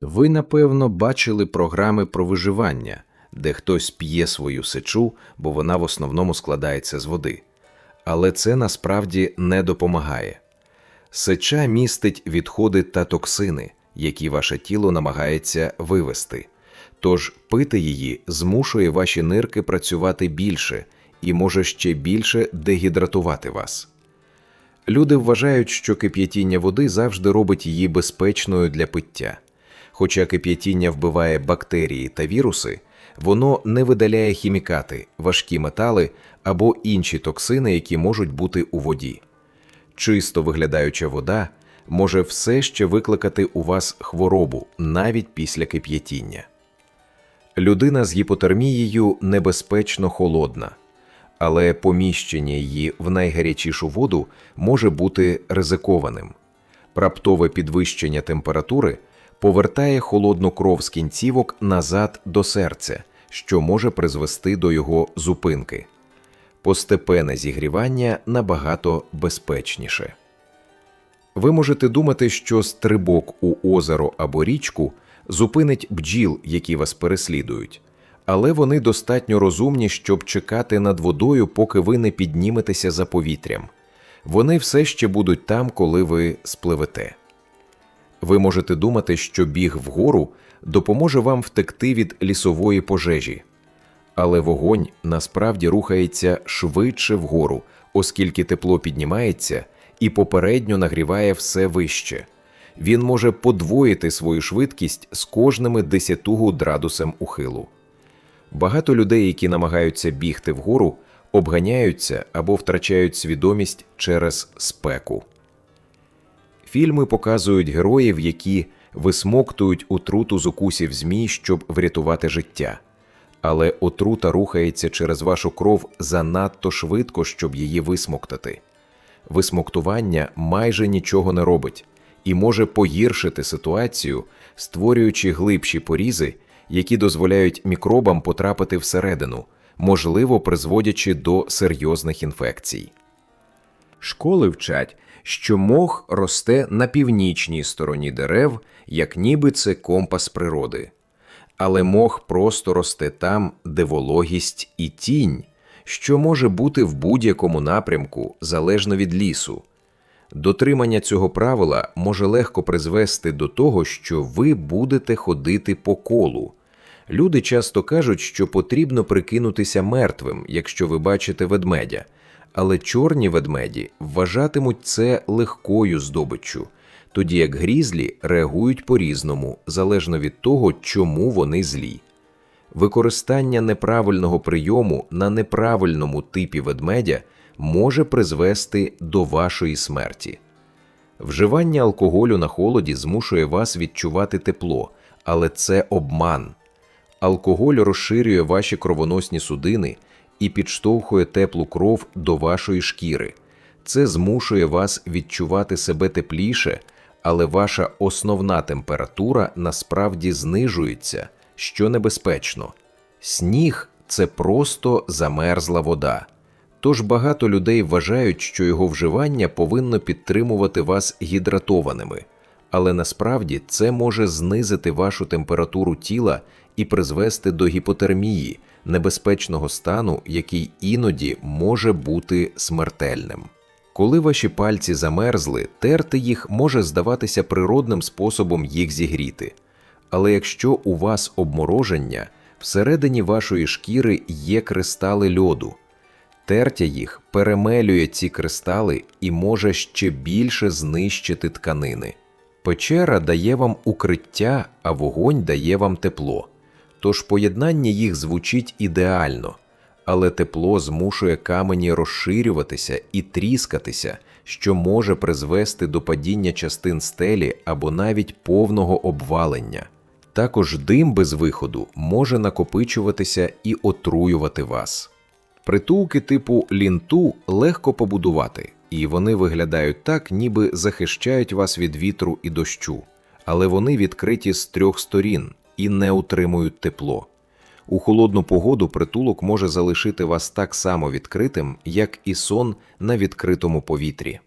Ви, напевно, бачили програми про виживання, де хтось п'є свою сечу, бо вона в основному складається з води. Але це насправді не допомагає. Сеча містить відходи та токсини, які ваше тіло намагається вивести. Тож пити її змушує ваші нирки працювати більше і може ще більше дегідратувати вас. Люди вважають, що кип'ятіння води завжди робить її безпечною для пиття. Хоча кип'ятіння вбиває бактерії та віруси, воно не видаляє хімікати, важкі метали або інші токсини, які можуть бути у воді. Чисто виглядаюча вода може все ще викликати у вас хворобу навіть після кип'ятіння. Людина з гіпотермією небезпечно холодна, але поміщення її в найгарячішу воду може бути ризикованим. Раптове підвищення температури повертає холодну кров з кінцівок назад до серця, що може призвести до його зупинки. Постепенне зігрівання набагато безпечніше. Ви можете думати, що стрибок у озеро або річку зупинить бджіл, які вас переслідують, але вони достатньо розумні, щоб чекати над водою, поки ви не підніметеся за повітрям. Вони все ще будуть там, коли ви спливете. Ви можете думати, що біг вгору допоможе вам втекти від лісової пожежі, але вогонь насправді рухається швидше вгору, оскільки тепло піднімається і попередньо нагріває все вище. Він може подвоїти свою швидкість з кожними 10 градусем ухилу. Багато людей, які намагаються бігти вгору, обганяються або втрачають свідомість через спеку. Фільми показують героїв, які висмоктують отруту з укусів змій, щоб врятувати життя. Але отрута рухається через вашу кров занадто швидко, щоб її висмоктати. Висмоктування майже нічого не робить і може погіршити ситуацію, створюючи глибші порізи, які дозволяють мікробам потрапити всередину, можливо, призводячи до серйозних інфекцій. Школи вчать, що мох росте на північній стороні дерев, як ніби це компас природи. Але мох просто росте там, де вологість і тінь, що може бути в будь-якому напрямку залежно від лісу. Дотримання цього правила може легко призвести до того, що ви будете ходити по колу. Люди часто кажуть, що потрібно прикинутися мертвим, якщо ви бачите ведмедя, але чорні ведмеді вважатимуть це легкою здобиччю, тоді як грізлі реагують по-різному, залежно від того, чому вони злі. Використання неправильного прийому на неправильному типі ведмедя може призвести до вашої смерті. Вживання алкоголю на холоді змушує вас відчувати тепло, але це обман. Алкоголь розширює ваші кровоносні судини і підштовхує теплу кров до вашої шкіри. Це змушує вас відчувати себе тепліше, але ваша основна температура насправді знижується, що небезпечно. Сніг це просто замерзла вода. Тож багато людей вважають, що його вживання повинно підтримувати вас гідратованими, але насправді це може знизити вашу температуру тіла і призвести до гіпотермії, небезпечного стану, який іноді може бути смертельним. Коли ваші пальці замерзли, терти їх може здаватися природним способом їх зігріти. Але якщо у вас обмороження, всередині вашої шкіри є кристали льоду. Тертя їх перемелює ці кристали і може ще більше знищити тканини. Печера дає вам укриття, а вогонь дає вам тепло. Тож поєднання їх звучить ідеально, але тепло змушує камені розширюватися і тріскатися, що може призвести до падіння частин стелі або навіть повного обвалення. Також дим без виходу може накопичуватися і отруювати вас. Притулки типу лінту легко побудувати, і вони виглядають так, ніби захищають вас від вітру і дощу, але вони відкриті з трьох сторін і не утримують тепло. У холодну погоду притулок може залишити вас так само відкритим, як і сон на відкритому повітрі.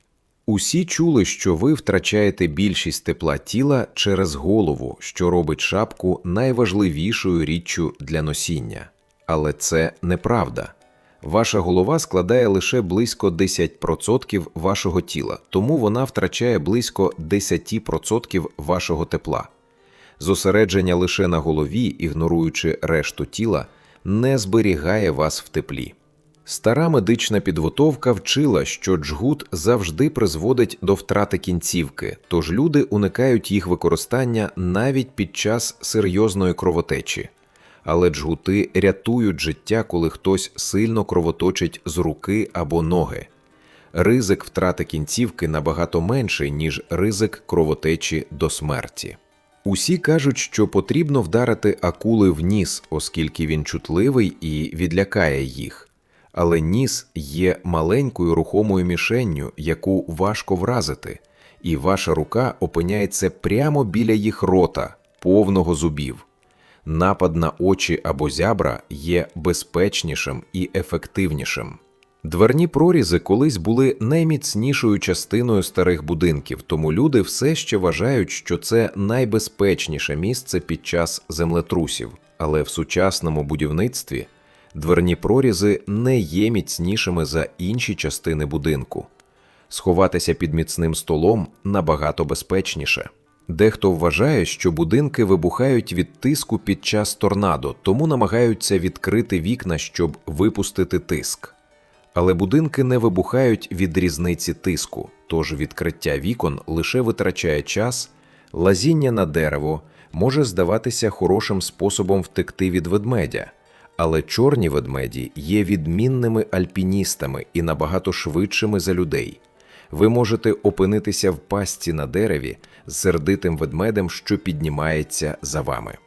Усі чули, що ви втрачаєте більшість тепла тіла через голову, що робить шапку найважливішою річчю для носіння. Але це неправда. Ваша голова складає лише близько 10% вашого тіла, тому вона втрачає близько 10% вашого тепла. Зосередження лише на голові, ігноруючи решту тіла, не зберігає вас в теплі. Стара медична підготовка вчила, що джгут завжди призводить до втрати кінцівки, тож люди уникають їх використання навіть під час серйозної кровотечі. Але джгути рятують життя, коли хтось сильно кровоточить з руки або ноги. Ризик втрати кінцівки набагато менший, ніж ризик кровотечі до смерті. Усі кажуть, що потрібно вдарити акули в ніс, оскільки він чутливий і відлякає їх. Але ніс є маленькою рухомою мішенню, яку важко вразити, і ваша рука опиняється прямо біля їх рота, повного зубів. Напад на очі або зябра є безпечнішим і ефективнішим. Дверні прорізи колись були найміцнішою частиною старих будинків, тому люди все ще вважають, що це найбезпечніше місце під час землетрусів. Але в сучасному будівництві дверні прорізи не є міцнішими за інші частини будинку. Сховатися під міцним столом набагато безпечніше. Дехто вважає, що будинки вибухають від тиску під час торнадо, тому намагаються відкрити вікна, щоб випустити тиск. Але будинки не вибухають від різниці тиску, тож відкриття вікон лише витрачає час, лазіння на дерево може здаватися хорошим способом втекти від ведмедя. Але чорні ведмеді є відмінними альпіністами і набагато швидшими за людей. Ви можете опинитися в пастці на дереві з сердитим ведмедем, що піднімається за вами.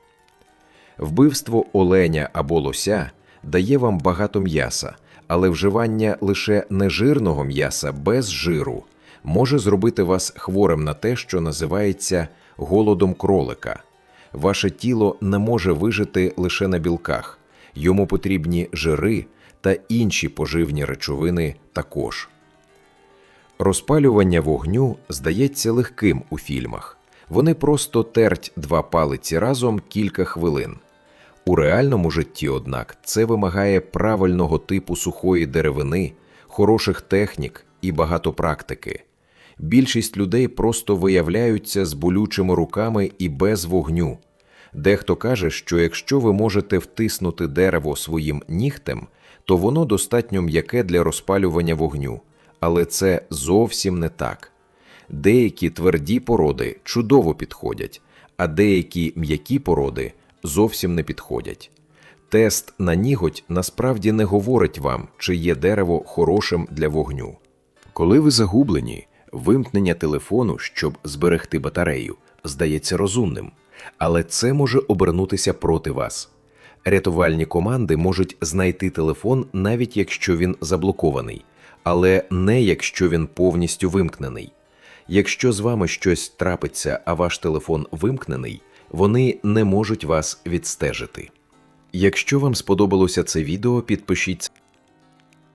Вбивство оленя або лося дає вам багато м'яса, але вживання лише нежирного м'яса без жиру може зробити вас хворим на те, що називається голодом кролика. Ваше тіло не може вижити лише на білках, йому потрібні жири та інші поживні речовини також. Розпалювання вогню здається легким у фільмах. Вони просто терть два палиці разом кілька хвилин. У реальному житті, однак, це вимагає правильного типу сухої деревини, хороших технік і багато практики. Більшість людей просто виявляються з болючими руками і без вогню. Дехто каже, що якщо ви можете втиснути дерево своїм нігтем, то воно достатньо м'яке для розпалювання вогню. Але це зовсім не так. Деякі тверді породи чудово підходять, а деякі м'які породи зовсім не підходять. Тест на ніготь насправді не говорить вам, чи є дерево хорошим для вогню. Коли ви загублені, вимкнення телефону, щоб зберегти батарею, здається розумним, але це може обернутися проти вас. Рятувальні команди можуть знайти телефон, навіть якщо він заблокований, але не якщо він повністю вимкнений. Якщо з вами щось трапиться, а ваш телефон вимкнений, вони не можуть вас відстежити. Якщо вам сподобалося це відео, підпишіться.